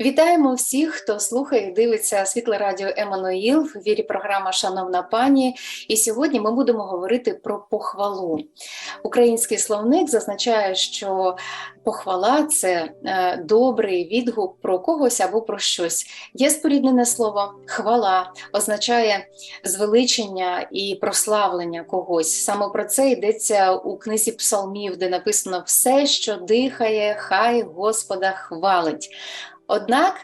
Вітаємо всіх, хто слухає і дивиться світле радіо Еммануїл в вірі програма Шановна пані. І сьогодні ми будемо говорити про похвалу. Український словник зазначає, що похвала це е, добрий відгук про когось або про щось. Є споріднене слово хвала, означає звеличення і прославлення когось. Саме про це йдеться у книзі псалмів, де написано все, що дихає, хай Господа хвалить. Однак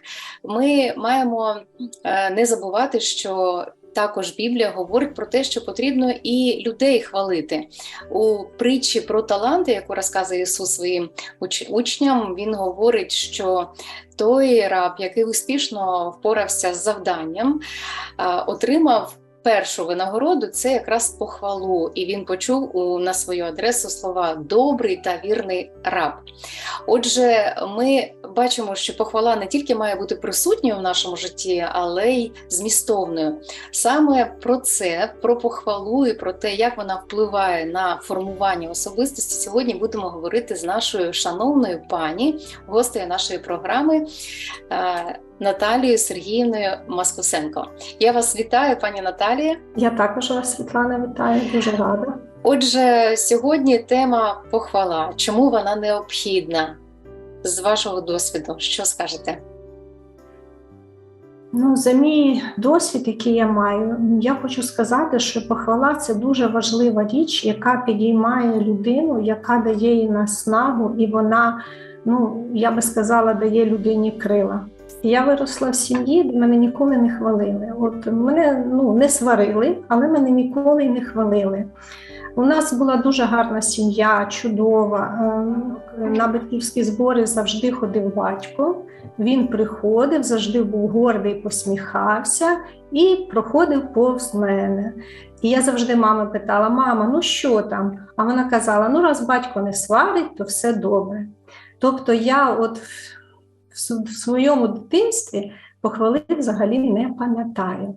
ми маємо е, не забувати, що також Біблія говорить про те, що потрібно і людей хвалити у притчі про таланти, яку розказує Ісус своїм учням. Він говорить, що той раб, який успішно впорався з завданням, е, отримав. Першу винагороду це якраз похвалу, і він почув у на свою адресу слова добрий та вірний раб. Отже, ми бачимо, що похвала не тільки має бути присутньою в нашому житті, але й змістовною. Саме про це, про похвалу і про те, як вона впливає на формування особистості, сьогодні будемо говорити з нашою шановною пані, гостею нашої програми. Наталією Сергіївною Маскусенко. Я вас вітаю, пані Наталія. Я також вас, Світлана, вітаю, дуже рада. Отже, сьогодні тема похвала. Чому вона необхідна? З вашого досвіду, що скажете? Ну, за мій досвід, який я маю, я хочу сказати, що похвала це дуже важлива річ, яка підіймає людину, яка дає їй наснагу, і вона, ну я би сказала, дає людині крила. Я виросла в сім'ї, де мене ніколи не хвалили. От мене ну, не сварили, але мене ніколи не хвалили. У нас була дуже гарна сім'я, чудова. Ем, На батьківські збори завжди ходив батько. Він приходив, завжди був гордий, посміхався і проходив повз мене. І я завжди мами питала: мама, ну що там? А вона казала: ну, раз батько не сварить, то все добре. Тобто я от в своєму дитинстві похвали взагалі не пам'ятаю.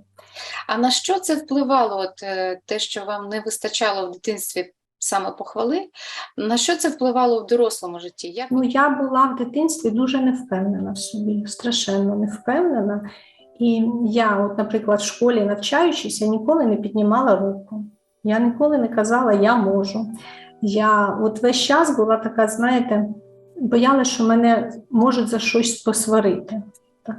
А на що це впливало? От е, те, що вам не вистачало в дитинстві саме похвали? На що це впливало в дорослому житті? Як Ну, я була в дитинстві дуже невпевнена в собі, страшенно невпевнена. І я, от, наприклад, в школі навчаючись, я ніколи не піднімала руку. Я ніколи не казала Я можу. Я от весь час була така, знаєте, боялася, що мене можуть за щось посварити. Так.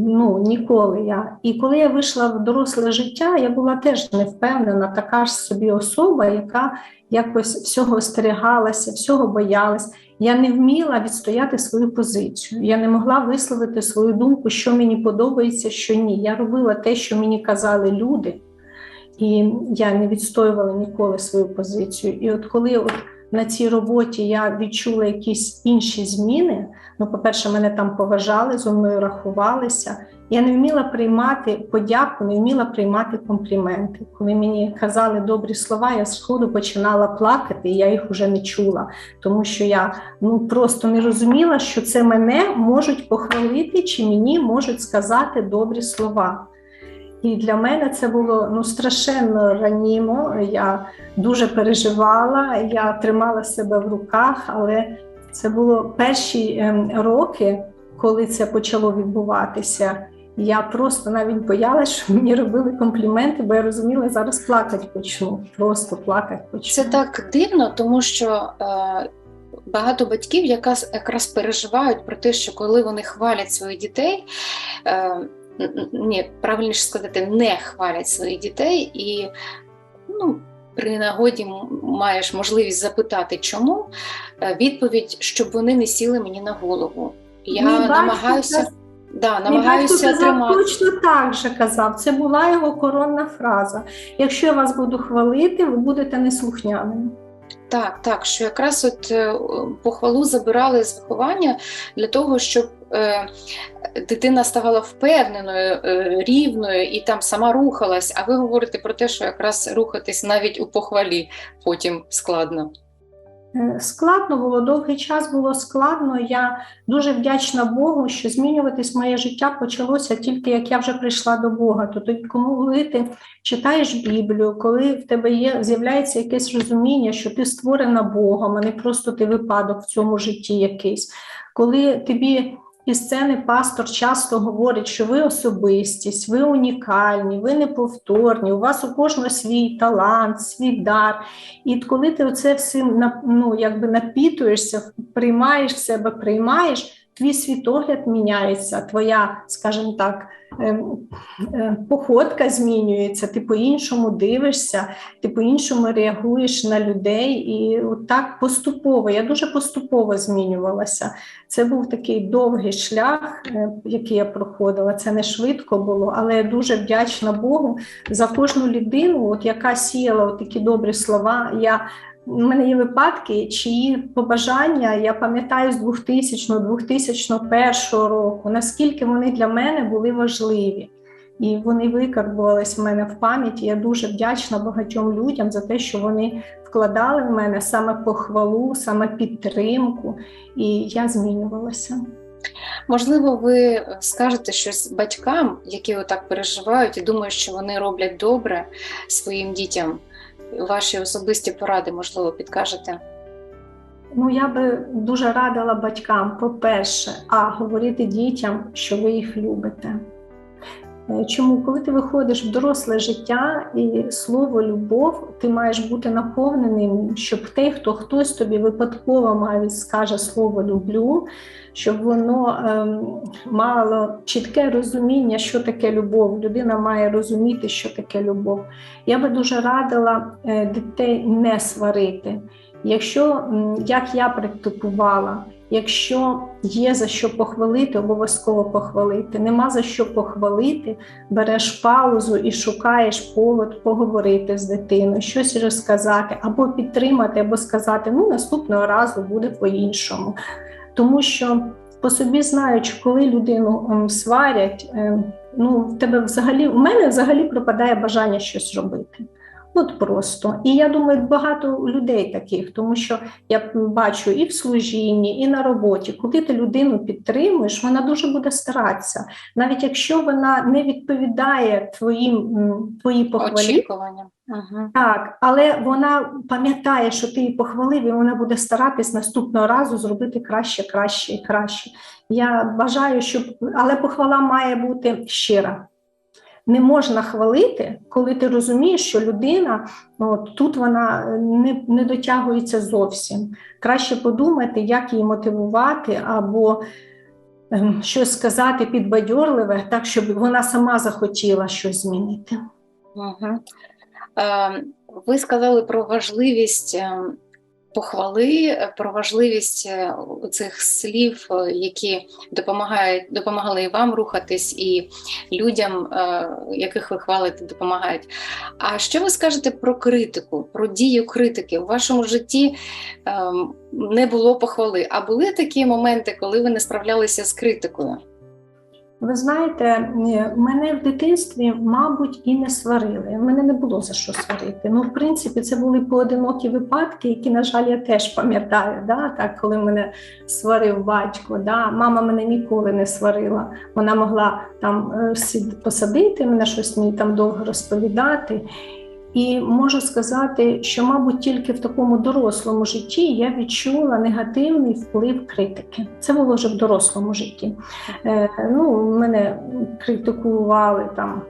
Ну, ніколи я. І коли я вийшла в доросле життя, я була теж невпевнена, така ж собі особа, яка якось всього остерігалася, всього боялась. Я не вміла відстояти свою позицію. Я не могла висловити свою думку, що мені подобається, що ні. Я робила те, що мені казали люди, і я не відстоювала ніколи свою позицію. І от коли от на цій роботі я відчула якісь інші зміни. Ну, по-перше, мене там поважали, зо мною рахувалися. Я не вміла приймати подяку, не вміла приймати компліменти. Коли мені казали добрі слова, я сходу починала плакати, і я їх вже не чула, тому що я ну просто не розуміла, що це мене можуть похвалити, чи мені можуть сказати добрі слова. І для мене це було ну страшенно ранімо. Я дуже переживала, я тримала себе в руках, але це було перші ем, роки, коли це почало відбуватися. Я просто навіть боялася, що мені робили компліменти, бо я розуміла, зараз плакати почну. Просто плакати почну. це так дивно, тому що е, багато батьків якраз, якраз переживають про те, що коли вони хвалять своїх дітей. Ні, правильніше сказати, не хвалять своїх дітей, і ну, при нагоді маєш можливість запитати, чому е, відповідь, щоб вони не сіли мені на голову. Я Мій намагаюся, каз- да, Мій батько казав, тримати. точно так же казав. Це була його коронна фраза. Якщо я вас буду хвалити, ви будете неслухняними. Так, так, що якраз от е, похвалу забирали з виховання для того, щоб е, дитина ставала впевненою, е, рівною і там сама рухалась. А ви говорите про те, що якраз рухатись навіть у похвалі потім складно. Е, Складно було, довгий час було складно. Я дуже вдячна Богу, що змінюватись моє життя почалося тільки як я вже прийшла до Бога. Тобто, коли ти читаєш Біблію, коли в тебе є з'являється якесь розуміння, що ти створена Богом, а не просто ти випадок в цьому житті якийсь, коли тобі і сцени пастор часто говорить, що ви особистість, ви унікальні, ви неповторні, у вас у кожного свій талант, свій дар. І коли ти оце всім ну, якби напітуєшся, приймаєш себе, приймаєш, твій світогляд міняється, твоя, скажімо так, ем, е, походка змінюється, ти по-іншому дивишся, ти по-іншому реагуєш на людей, і так поступово. Я дуже поступово змінювалася. Це був такий довгий шлях, е, який я проходила. Це не швидко було, але я дуже вдячна Богу за кожну людину, от яка сіяла от такі добрі слова. Я у мене є випадки, чиї побажання я пам'ятаю з 2000-2001 року, наскільки вони для мене були важливі. І вони викарбувались в мене в пам'яті. Я дуже вдячна багатьом людям за те, що вони вкладали в мене саме похвалу, саме підтримку, і я змінювалася. Можливо, ви скажете щось батькам, які отак переживають і думають, що вони роблять добре своїм дітям. Ваші особисті поради, можливо, підкажете. Ну, я би дуже радила батькам, по-перше, а говорити дітям, що ви їх любите. Е, Чому, коли ти виходиш в доросле життя і слово любов, ти маєш бути наповненим, щоб той, хто хтось тобі випадково навіть скаже слово люблю, щоб воно ем, мало чітке розуміння, що таке любов. Людина має розуміти, що таке любов. Я би дуже радила е, дітей не сварити. Якщо, як я практикувала, якщо є за що похвалити, обов'язково похвалити. Нема за що похвалити, береш паузу і шукаєш повод поговорити з дитиною, щось розказати, або підтримати, або сказати, ну наступного разу буде по-іншому. Тому що по собі знаючи, коли людину сварять, е, ну в тебе взагалі, в мене взагалі пропадає бажання щось робити. От просто. І я думаю, багато людей таких, тому що я бачу і в служінні, і на роботі, коли ти людину підтримуєш, вона дуже буде старатися. Навіть якщо вона не відповідає твоїм м, твоїй похвалі. Угу. так, але вона пам'ятає, що ти її похвалив, і вона буде старатись наступного разу зробити краще, краще і краще. Я бажаю, щоб але похвала має бути щира. Не можна хвалити, коли ти розумієш, що людина от, тут вона не, не дотягується зовсім. Краще подумати, як її мотивувати, або ем, щось сказати підбадьорливе, так, щоб вона сама захотіла щось змінити. Угу. Е, ви сказали про важливість е, похвали, е, про важливість е, цих слів, е, які допомагають, допомагали і вам рухатись, і людям, яких ви хвалите, допомагають. А що ви скажете про критику, про дію критики? У вашому житті е, не було похвали, а були такі моменти, коли ви не справлялися з критикою? Ви знаєте, мене в дитинстві, мабуть, і не сварили. Мене не було за що сварити. Ну, в принципі, це були поодинокі випадки, які, на жаль, я теж пам'ятаю. Да? Так, коли мене сварив батько, да? мама мене ніколи не сварила. Вона могла там е, посадити мене, щось мені там довго розповідати. І можу сказати, що, мабуть, тільки в такому дорослому житті я відчула негативний вплив критики. Це було вже в дорослому житті. Е, ну, мене критикували там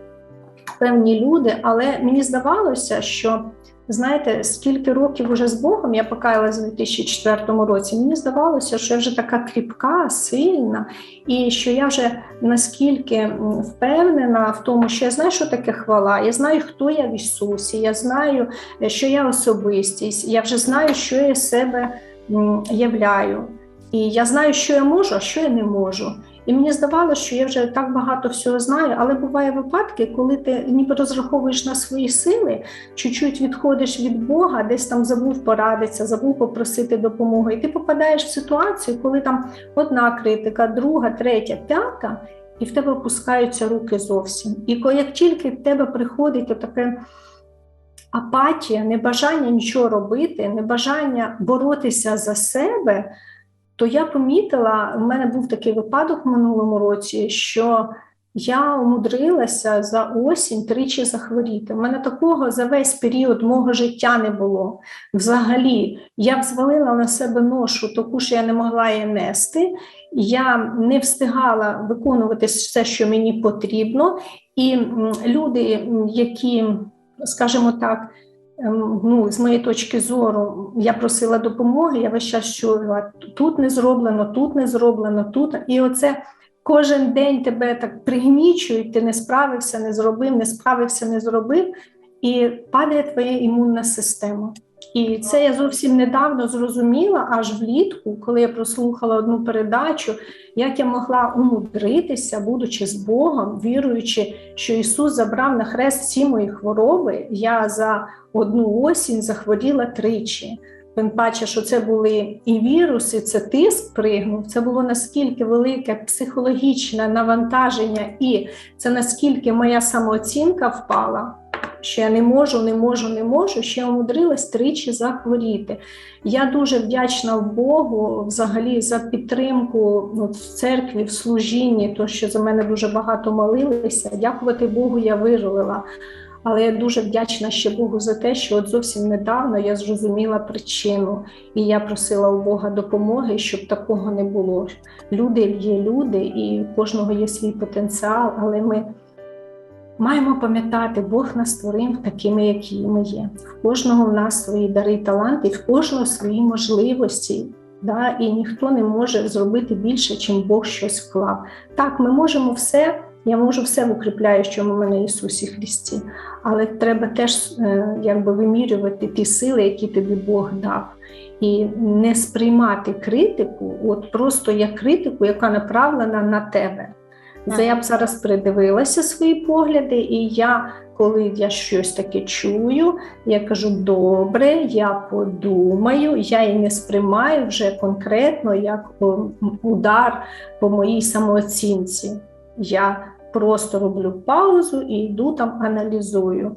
певні люди, але мені здавалося, що знаєте, скільки років уже з Богом я покаялася у 2004 році. Мені здавалося, що я вже така кріпка, сильна, і що я вже наскільки впевнена в тому, що я знаю, що таке хвала, я знаю, хто я в Ісусі, я знаю, що я особистість, я вже знаю, що я себе являю. І я знаю, що я можу, а що я не можу. І мені здавалося, що я вже так багато всього знаю, але буває випадки, коли ти ніби розраховуєш на свої сили, чуть-чуть відходиш від Бога, десь там забув порадитися, забув попросити допомоги. І ти попадаєш в ситуацію, коли там одна критика, друга, третя, п'ята, і в тебе опускаються руки зовсім. І як тільки в тебе приходить таке апатія, небажання нічого робити, небажання боротися за себе, то я помітила, в мене був такий випадок в минулому році, що я умудрилася за осінь тричі захворіти. У мене такого за весь період мого життя не було. Взагалі, я взвалила на себе ношу, таку що я не могла її нести. Я не встигала виконувати все, що мені потрібно, і люди, які, скажімо так, ну, з моєї точки зору, я просила допомоги, я весь час чула, тут не зроблено, тут не зроблено, тут. І оце кожен день тебе так пригнічують, ти не справився, не зробив, не справився, не зробив, і падає твоя імунна система. І це я зовсім недавно зрозуміла, аж влітку, коли я прослухала одну передачу, як я могла умудритися, будучи з Богом, віруючи, що Ісус забрав на хрест всі мої хвороби, я за одну осінь захворіла тричі. Він бачить, що це були і віруси, це тиск пригнув. Це було наскільки велике психологічне навантаження, і це наскільки моя самооцінка впала, що я не можу, не можу, не можу, я умудрилась тричі захворіти. Я дуже вдячна Богу взагалі за підтримку ну, в церкві, в служінні, то що за мене дуже багато молилися. Дякувати Богу, я виживала. Але я дуже вдячна ще Богу за те, що от зовсім недавно я зрозуміла причину, і я просила у Бога допомоги, щоб такого не було. Люди є люди, і у кожного є свій потенціал, але ми маємо пам'ятати, Бог нас створив такими, які ми є. В кожного в нас свої дари і таланти, в кожного свої можливості. Да, і ніхто не може зробити більше, чим Бог щось вклав. Так, ми можемо все. Я можу все в укріпляючому мене Ісусі Христі, але треба теж е, якби вимірювати ті сили, які тобі Бог дав, і не сприймати критику, от просто як критику, яка направлена на тебе. Це я б зараз придивилася свої погляди, і я, коли я щось таке чую, я кажу: добре, я подумаю, я її не сприймаю вже конкретно як удар по моїй самооцінці. Я просто роблю паузу і йду там аналізую.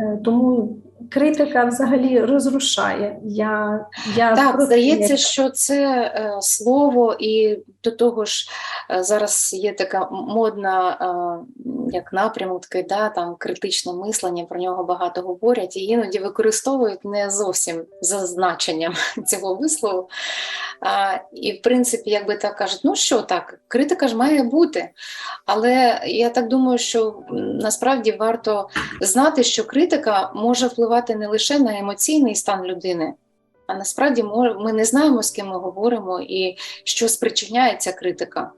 Е, Тому критика взагалі розрушає. Я, я Так, проти здається, що це е, слово, і до того ж е, зараз є така модна е, як напрямок, да, там критичне мислення, про нього багато говорять, і іноді використовують не зовсім за значенням цього вислову. А, і в принципі, якби так кажуть, ну що так, критика ж має бути. Але я так думаю, що насправді варто знати, що критика може впливати не лише на емоційний стан людини, а насправді ми не знаємо, з ким ми говоримо і що спричиняє ця критика.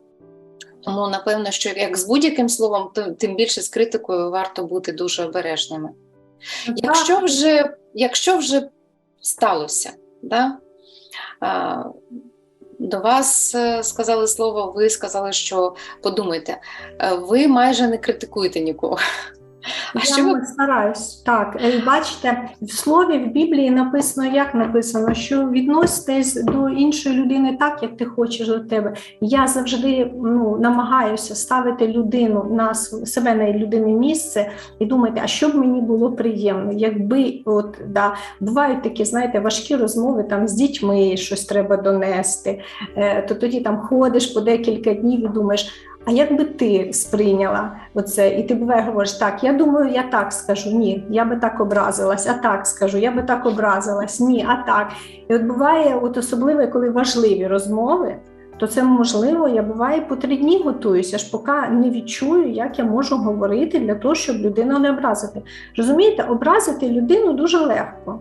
Тому, напевно, що як з будь-яким словом, то тим більше з критикою варто бути дуже обережними. Якщо вже, якщо вже сталося, да? а, до вас е, сказали слово, ви сказали, що подумайте, е, ви майже не критикуєте нікого. А я що ви стараюсь. Так, Е, бачите, в слові в Біблії написано, як написано, що відноситесь до іншої людини так, як ти хочеш до тебе. Я завжди ну, намагаюся ставити людину на себе на людини місце і думати, а що б мені було приємно, якби от да, бувають такі, знаєте, важкі розмови там з дітьми, щось треба донести, е, то тоді там ходиш по декілька днів і думаєш. А як би ти сприйняла оце? І ти буває говориш, так, я думаю, я так скажу, ні, я би так образилась, а так скажу, я би так образилась, ні, а так. І от буває, от особливо, коли важливі розмови, то це можливо, я буває по три дні готуюся, аж поки не відчую, як я можу говорити для того, щоб людину не образити. Розумієте, образити людину дуже легко.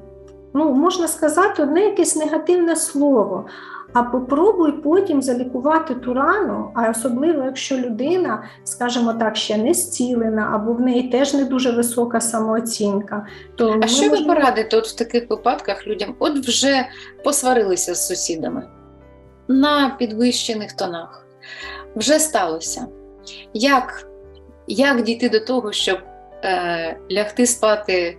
Ну, можна сказати, одне якесь негативне слово. А попробуй потім залікувати ту рану, а особливо, якщо людина, скажімо так, ще не зцілена, або в неї теж не дуже висока самооцінка. То А що ви порадите от в таких випадках людям? От вже посварилися з сусідами на підвищених тонах, вже сталося. Як, як дійти до того, щоб лягти спати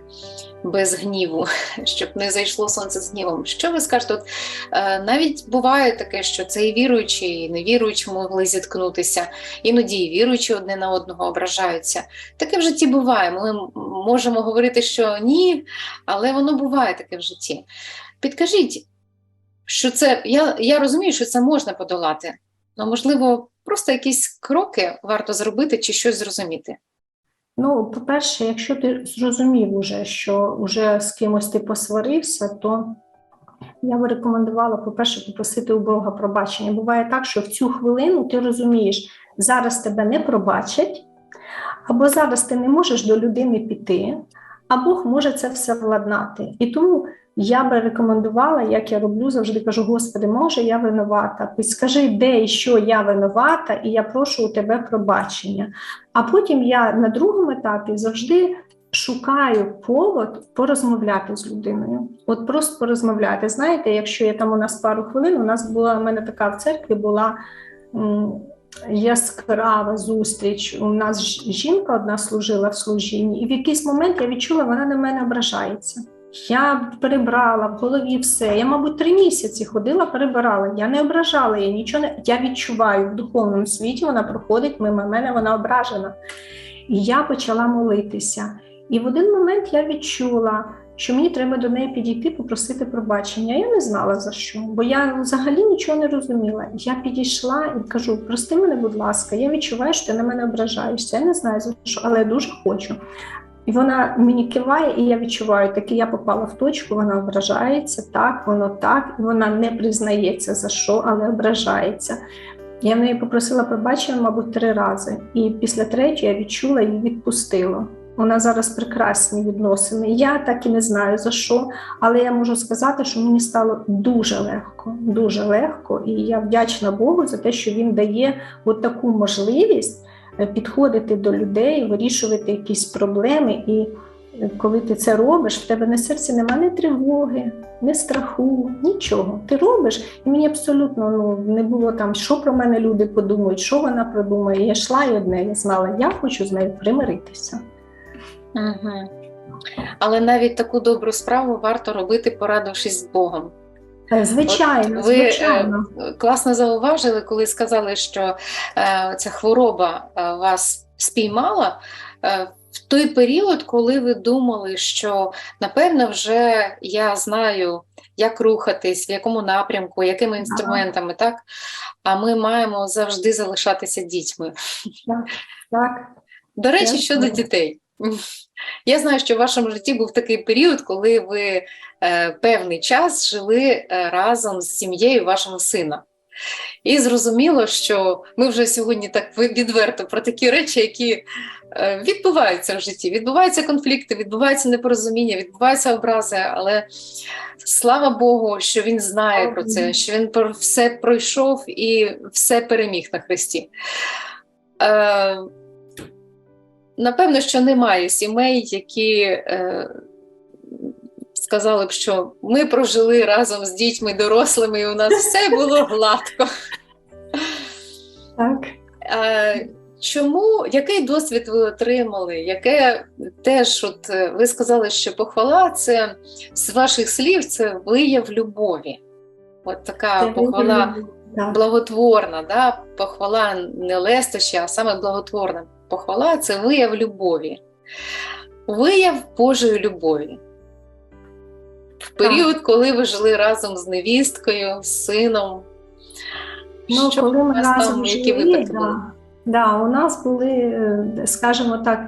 без гніву, щоб не зайшло сонце з гнівом? Що ви скажете? От, е, навіть буває таке, що це і віруючі, і невіруючі могли зіткнутися, іноді і віруючі одне на одного ображаються. Таке в житті буває. Ми можемо говорити, що ні, але воно буває таке в житті. Підкажіть, що це я, я розумію, що це можна подолати, але можливо просто якісь кроки варто зробити чи щось зрозуміти? Ну, по-перше, якщо ти зрозумів уже, що вже з кимось ти посварився, то я би рекомендувала, по-перше, попросити у Бога пробачення. Буває так, що в цю хвилину ти розумієш, зараз тебе не пробачать, або зараз ти не можеш до людини піти, а Бог може це все владнати. І тому я би рекомендувала, як я роблю, завжди кажу: Господи, може, я винувата. Підскажи, де і що я винувата, і я прошу у тебе пробачення. А потім я на другому етапі завжди шукаю повод порозмовляти з людиною. От просто порозмовляти. Знаєте, якщо я там у нас пару хвилин, у нас була у мене така в церкві була. Яскрава зустріч. У нас жінка одна служила в служінні, і в якийсь момент я відчула, вона на мене ображається. Я перебрала в голові все. Я, мабуть, три місяці ходила, перебирала. Я не ображала її, нічого не я відчуваю в духовному світі. Вона проходить мимо мене, вона ображена. І я почала молитися. І в один момент я відчула, що мені треба до неї підійти, попросити пробачення. Я не знала за що, бо я взагалі нічого не розуміла. Я підійшла і кажу: прости мене, будь ласка, я відчуваю, що ти на мене ображаєшся. Я не знаю за що, але я дуже хочу. І вона мені киває, і я відчуваю, таки я попала в точку, вона ображається, так, воно так, і вона не признається за що, але ображається. Я в неї попросила пробачення, мабуть, три рази. І після третьої я відчула і відпустила. У нас зараз прекрасні відносини. Я так і не знаю за що, але я можу сказати, що мені стало дуже легко, дуже легко, і я вдячна Богу за те, що він дає от таку можливість підходити до людей, вирішувати якісь проблеми. І е, коли ти це робиш, в тебе на серці немає ні тривоги, ні страху, нічого. Ти робиш, і мені абсолютно ну, не було там, що про мене люди подумають, що вона продумає. Я йшла і одне, я знала, я хочу з нею примиритися. Угу. Але навіть таку добру справу варто робити, порадившись з Богом. Е, Звичайно, От ви, звичайно. е, класно зауважили, коли сказали, що е, ця хвороба вас спіймала е, в той період, коли ви думали, що напевно вже я знаю, як рухатись, в якому напрямку, якими інструментами, так? А ми маємо завжди залишатися дітьми. Так. До речі, щодо дітей. Я знаю, що в вашому житті був такий період, коли ви е, певний час жили е, разом з сім'єю вашого сина. І зрозуміло, що ми вже сьогодні так відверто про такі речі, які е, відбуваються в житті. Відбуваються конфлікти, відбуваються непорозуміння, відбуваються образи, але слава Богу, що він знає про це, що він про все пройшов і все переміг на Христі. Е, Напевно, що немає сімей, які е, сказали б, що ми прожили разом з дітьми дорослими, і у нас все було гладко. Так. Е, чому, який досвід ви отримали? Яке теж, от е, ви сказали, що похвала це з ваших слів це вияв любові. От така Це похвала Так. благотворна, да? похвала не лестощі, а саме благотворна. Похвала це вияв любові, вияв Божої любові. В період, коли ви жили разом з невісткою, з сином. Ну, що коли ми разом які жили, були? да, да, у нас були, е, скажімо так,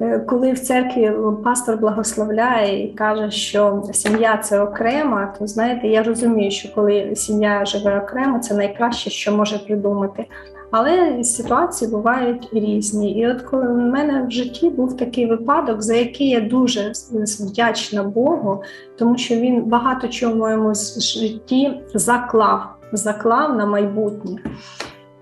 е, коли в церкві пастор благословляє і каже, що сім'я це окрема, то знаєте, я розумію, що коли сім'я живе окремо, це найкраще, що може придумати. Але ситуації бувають різні. І от коли в мене в житті був такий випадок, за який я дуже вдячна Богу, тому що він багато чого в моєму житті заклав, заклав на майбутнє.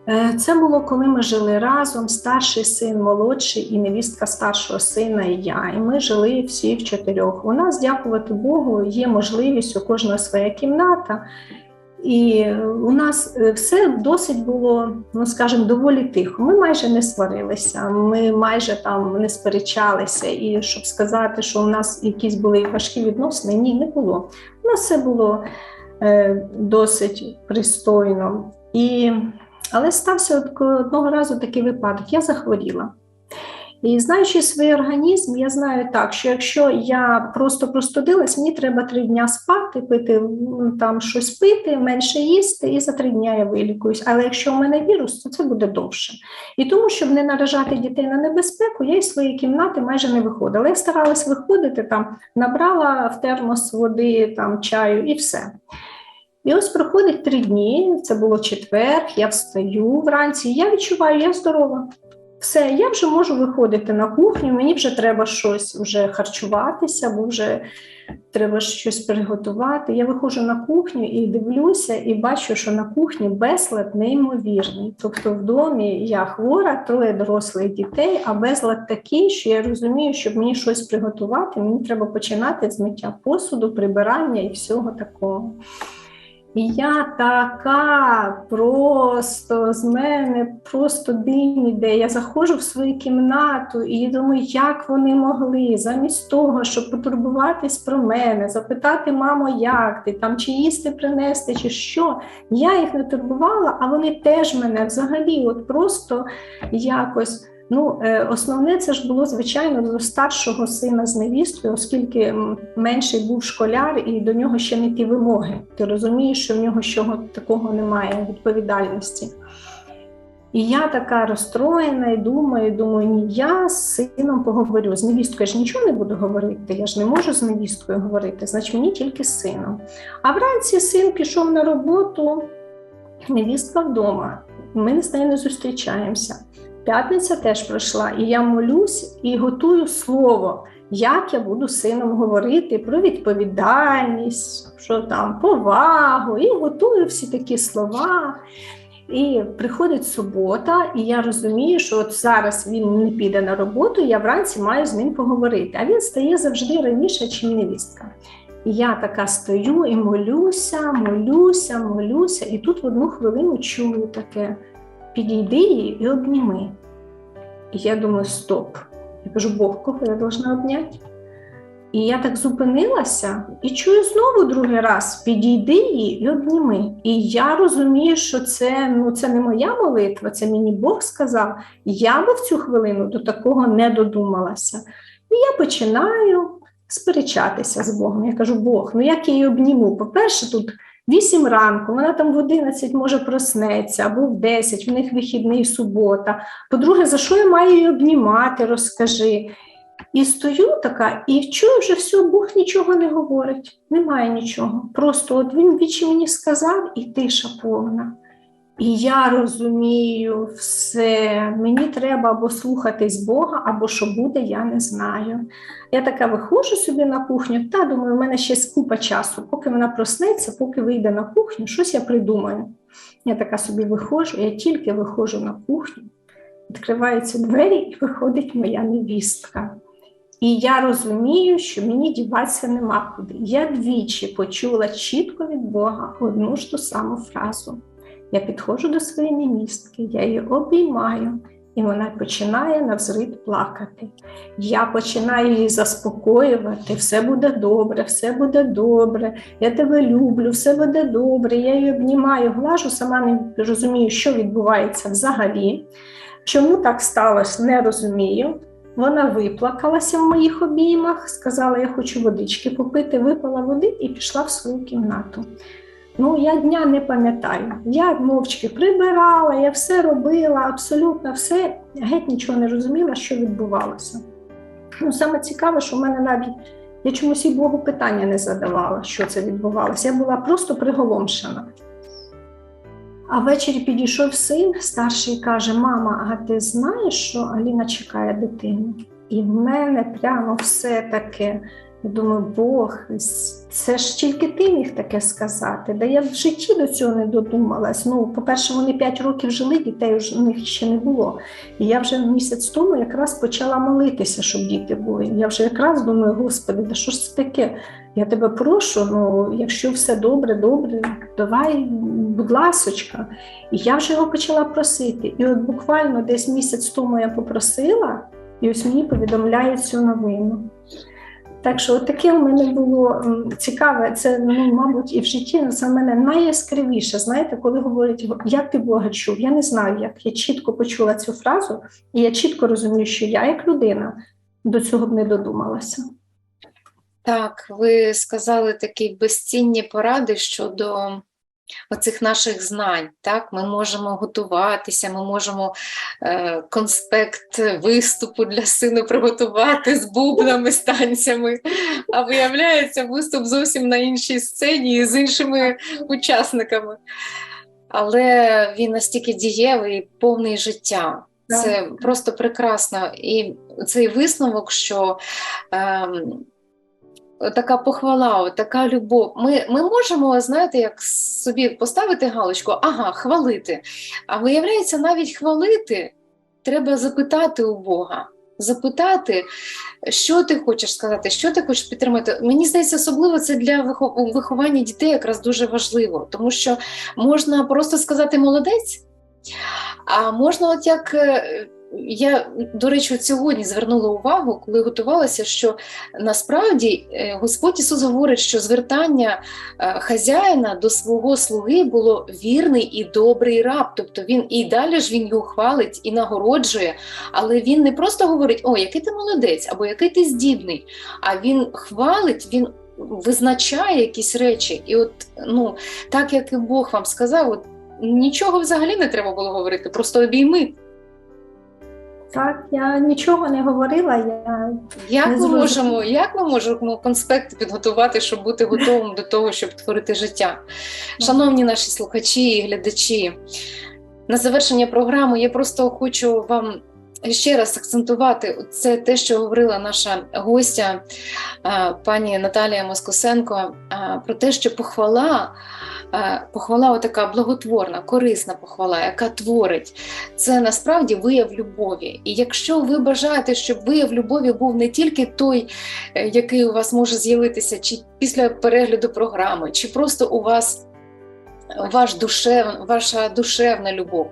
Е, Це було коли ми жили разом, старший син, молодший і невістка старшого сина, і я. І ми жили всі в чотирьох. У нас, дякувати Богу, є можливість у кожного своя кімната. І у нас е, все досить було, ну скажімо, доволі тихо. Ми майже не сварилися, ми майже там не сперечалися. І щоб сказати, що у нас якісь були важкі відносини, ні, не було. У нас все було е, досить пристойно. І, але стався одного разу такий випадок. Я захворіла. І знаючи свій організм, я знаю так, що якщо я просто простудилась, мені треба три дня спати, пити там щось пити, менше їсти, і за три дня я вилікуюсь. Але якщо в мене вірус, то це буде довше. І тому, щоб не наражати дітей на небезпеку, я із своєї кімнати майже не виходила. Я старалась виходити там, набрала в термос води, там чаю і все. І ось проходить три дні, це було четвер, я встаю вранці, я відчуваю, я здорова. Все, я вже можу виходити на кухню, мені вже треба щось вже харчуватися, бо вже треба щось приготувати. Я виходжу на кухню і дивлюся, і бачу, що на кухні безлад неймовірний. Тобто в домі я хвора, троє дорослих дітей, а безлад такий, що я розумію, щоб мені щось приготувати, мені треба починати з миття посуду, прибирання і всього такого. І я така просто з мене просто дим іде. Я заходжу в свою кімнату і думаю, як вони могли, замість того, щоб потурбуватись про мене, запитати, мамо, як ти там, чи їсти принести, чи що. Я їх не турбувала, а вони теж мене взагалі, от просто якось. Ну, е, основне це ж було звичайно до старшого сина з невісткою, оскільки менший був школяр, і до нього ще не ті вимоги. Ти розумієш, що в нього чого такого немає відповідальності. І я така розстроєна і думаю, думаю, ні, я з сином поговорю. З невісткою ж нічого не буду говорити, я ж не можу з невісткою говорити, значить мені тільки з сином. А вранці син пішов на роботу, невістка вдома. Ми з нею не зустрічаємося. П'ятниця теж пройшла, і я молюсь і готую слово, як я буду з сином говорити про відповідальність, що там повагу, і готую всі такі слова. І приходить субота, і я розумію, що от зараз він не піде на роботу, я вранці маю з ним поговорити. А він стає завжди раніше, ніж невістка. І я така стою і молюся, молюся, молюся, і тут в одну хвилину чую таке підійди її і обніми. І я думаю, стоп. Я кажу, Бог, кого я должна обняти? І я так зупинилася і чую знову другий раз: підійди її і обніми. І я розумію, що це, ну, це не моя молитва, це мені Бог сказав. Я би в цю хвилину до такого не додумалася. І я починаю сперечатися з Богом. Я кажу, Бог, ну як я її обніму? По-перше, тут 8 ранку, вона там в 11 може проснеться, або в 10, в них вихідний субота. По-друге, за що я маю її обнімати, розкажи. І стою така, і чую, вже все, Бог нічого не говорить, немає нічого. Просто от він вічі мені сказав, і тиша повна. І я розумію все, мені треба або слухатись Бога, або що буде, я не знаю. Я така виходжу собі на кухню, та думаю, у мене ще купа часу, поки вона проснеться, поки вийде на кухню, щось я придумаю. Я така собі виходжу, я тільки виходжу на кухню, відкриваються двері, і виходить моя невістка. І я розумію, що мені діватися нема куди. Я двічі почула чітко від Бога одну ж ту саму фразу. Я підходжу до своєї невістки, я її обіймаю, і вона починає навзрит плакати. Я починаю її заспокоювати, все буде добре, все буде добре, я тебе люблю, все буде добре. Я її обнімаю, глажу, сама не розумію, що відбувається взагалі. Чому так сталося, не розумію. Вона виплакалася в моїх обіймах, сказала, я хочу водички попити, випила води і пішла в свою кімнату. Ну, я дня не пам'ятаю. Я мовчки прибирала, я все робила, абсолютно все, геть нічого не розуміла, що відбувалося. Ну, саме цікаве, що в мене навіть я чомусь і Богу питання не задавала, що це відбувалося. Я була просто приголомшена. А ввечері підійшов син старший каже: Мама, а ти знаєш, що Аліна чекає дитину? І в мене прямо все таке. Я думаю, Бог, це ж тільки ти міг таке сказати. Да я в житті до цього не додумалась. Ну, по-перше, вони 5 років жили, дітей у них ще не було. І я вже місяць тому якраз почала молитися, щоб діти були. Я вже якраз думаю, Господи, да що ж це таке? Я тебе прошу, ну якщо все добре, добре, давай, будь ласочка. І я вже його почала просити. І от буквально десь місяць тому я попросила, і ось мені повідомляють цю новину. Так що таке у мене було цікаве. Це, ну, мабуть, і в житті за мене найяскравіше. Знаєте, коли говорять, як ти Бога чув, я не знаю, як я чітко почула цю фразу, і я чітко розумію, що я, як людина, до цього б не додумалася. Так, ви сказали такі безцінні поради щодо оцих наших знань. Так, ми можемо готуватися, ми можемо е, конспект виступу для сину приготувати з бубнами, з танцями. А виявляється, виступ зовсім на іншій сцені і з іншими учасниками. Але він настільки дієвий, повний життя. Так. Це просто прекрасно. І цей висновок, що ем, така похвала, така любов. Ми, ми можемо, знаєте, як собі поставити галочку, ага, хвалити. А виявляється, навіть хвалити треба запитати у Бога. Запитати, що ти хочеш сказати, що ти хочеш підтримати. Мені здається, особливо це для виховання дітей якраз дуже важливо, тому що можна просто сказати молодець, а можна, от як е, я, до речі, от сьогодні звернула увагу, коли готувалася, що насправді е, Господь Ісус говорить, що звертання е, хазяїна до свого слуги було вірний і добрий раб. Тобто він і далі ж він його хвалить і нагороджує, але він не просто говорить, о, який ти молодець, або який ти здібний, а він хвалить, він визначає якісь речі. І от ну, так як і Бог вам сказав, от, нічого взагалі не треба було говорити, просто обійми. Так, я нічого не говорила. Я Як Не ми можемо, як ми можемо конспекти підготувати, щоб бути готовим до того, щоб творити життя? Шановні наші слухачі і глядачі, на завершення програми я просто хочу вам ще раз акцентувати це те, що говорила наша гостя, е, пані Наталія Москосенко, е, про те, що похвала. е, Похвала така благотворна, корисна похвала, яка творить, це насправді вияв любові. І якщо ви бажаєте, щоб вияв любові був не тільки той, який у вас може з'явитися, чи після перегляду програми, чи просто у вас ваш душев, ваша душевна любов.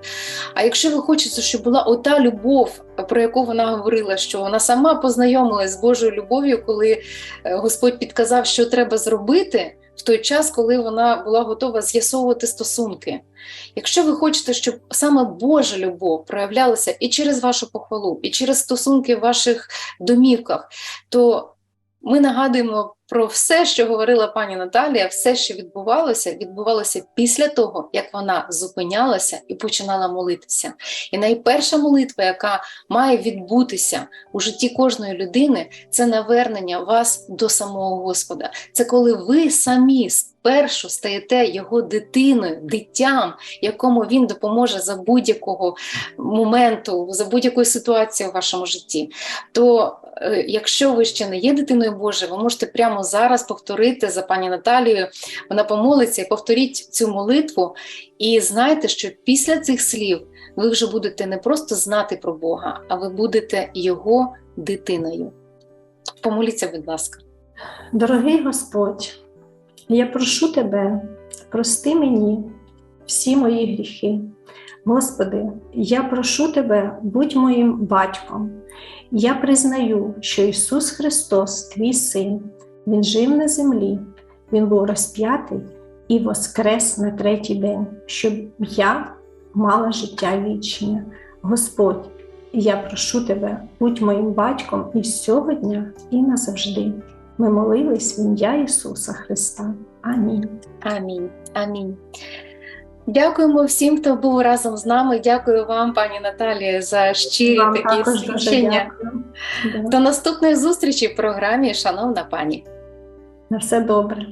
А якщо ви хочете, щоб була ота любов, про яку вона говорила, що вона сама познайомилась з Божою любов'ю, коли е, Господь підказав, що треба зробити. В той час, коли вона була готова з'ясовувати стосунки. Якщо ви хочете, щоб саме Божа любов проявлялася і через вашу похвалу, і через стосунки в ваших домівках, то ми нагадуємо про все, що говорила пані Наталія, все, що відбувалося, відбувалося після того, як вона зупинялася і починала молитися. І найперша молитва, яка має відбутися у житті кожної людини, це навернення вас до самого Господа. Це коли ви самі спершу стаєте його дитиною, дитям, якому він допоможе за будь-якого моменту, за будь-якої ситуації у вашому житті. То якщо ви ще не є дитиною Божою, ви можете прямо зараз повторити за пані Наталією. Вона помолиться повторіть цю молитву, і знайте, що після цих слів ви вже будете не просто знати про Бога, а ви будете його дитиною. Помоліться, будь ласка. Дорогий Господь, я прошу Тебе, прости мені всі мої гріхи. Господи, я прошу Тебе, будь моїм батьком. Я признаю, що Ісус Христос, Твій Син, Він жив на землі, Він був розп'ятий і воскрес на третій день, щоб я мала життя вічне. Господь, я прошу Тебе, будь моїм батьком і сьогодні, і назавжди. Ми молились в ім'я Ісуса Христа. Амінь. Амінь. Амінь. Дякуємо всім, хто був разом з нами. Дякую вам, пані Наталія, за щирі Вам такі свідчення. До наступної зустрічі в програмі, шановна пані. На все добре.